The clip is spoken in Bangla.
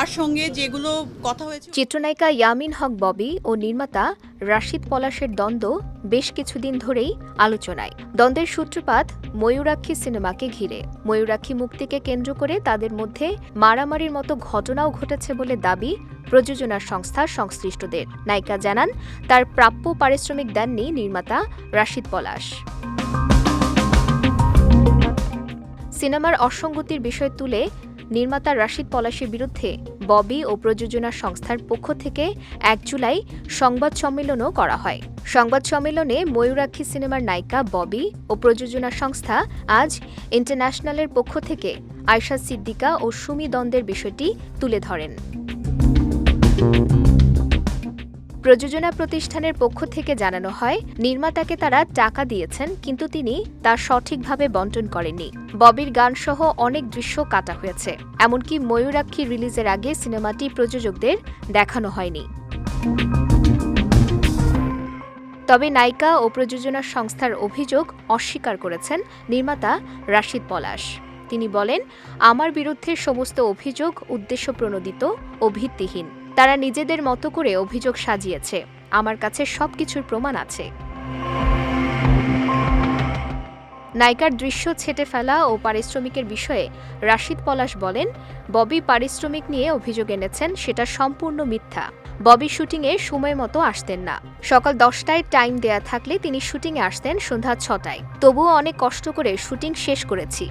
তার সঙ্গে যেগুলো কথা হয়েছে চিত্রনায়িকা ইয়ামিন হক ববি ও নির্মাতা রাশিদ পলাশের দ্বন্দ্ব বেশ কিছুদিন ধরেই আলোচনায়। দ্বন্দ্বের সূত্রপাত ময়ূরাক্ষী সিনেমাকে ঘিরে। ময়ূরাক্ষী মুক্তিকে কেন্দ্র করে তাদের মধ্যে মারামারির মতো ঘটনাও ঘটেছে বলে দাবি প্রযোজনা সংস্থার সংশ্লিষ্টদের। নায়িকা জানান, তার প্রাপ্য পারিশ্রমিক দেননি নির্মাতা রাশিদ পলাশ। সিনেমার অসঙ্গতির বিষয় তুলে নির্মাতা রাশিদ পলাশের বিরুদ্ধে ববি ও প্রযোজনা সংস্থার পক্ষ থেকে এক জুলাই সংবাদ সম্মেলনও করা হয়। সংবাদ সম্মেলনে ময়ূরাক্ষী সিনেমার নায়িকা ববি ও প্রযোজনা সংস্থা আজ ইন্টারন্যাশনালের পক্ষ থেকে আয়শা সিদ্দিকা ও সুমি দ্বন্দ্বের বিষয়টি তুলে ধরেন। প্রযোজনা প্রতিষ্ঠানের পক্ষ থেকে জানানো হয়, নির্মাতাকে তারা টাকা দিয়েছেন, কিন্তু তিনি তা সঠিকভাবে বন্টন করেননি। ববির গানসহ অনেক দৃশ্য কাটা হয়েছে। এমনকি ময়ূরাক্ষী রিলিজের আগে সিনেমাটি প্রযোজকদের দেখানো হয়নি। তবে নায়িকা ও প্রযোজনা সংস্থার অভিযোগ অস্বীকার করেছেন নির্মাতা রাশিদ পলাশ। তিনি বলেন, আমার বিরুদ্ধে সমস্ত অভিযোগ উদ্দেশ্যপ্রণোদিত ও ভিত্তিহীন। তারা নিজেদের মতো করে অভিযোগ সাজিয়েছে। আমার কাছে সবকিছুর প্রমাণ আছে। নায়িকার দৃশ্য ছেটে ফেলা ও পারিশ্রমিকের বিষয়ে রাশিদ পলাশ বলেন, ববি পারিশ্রমিক নিয়ে অভিযোগ এনেছেন, সেটা সম্পূর্ণ মিথ্যা। ববি শুটিংয়ে সময় মতো আসতেন না। সকাল দশটায় টাইম দেয়া থাকলে তিনি শুটিংয়ে আসতেন সন্ধ্যা ছটায়। তবুও অনেক কষ্ট করে শুটিং শেষ করেছি।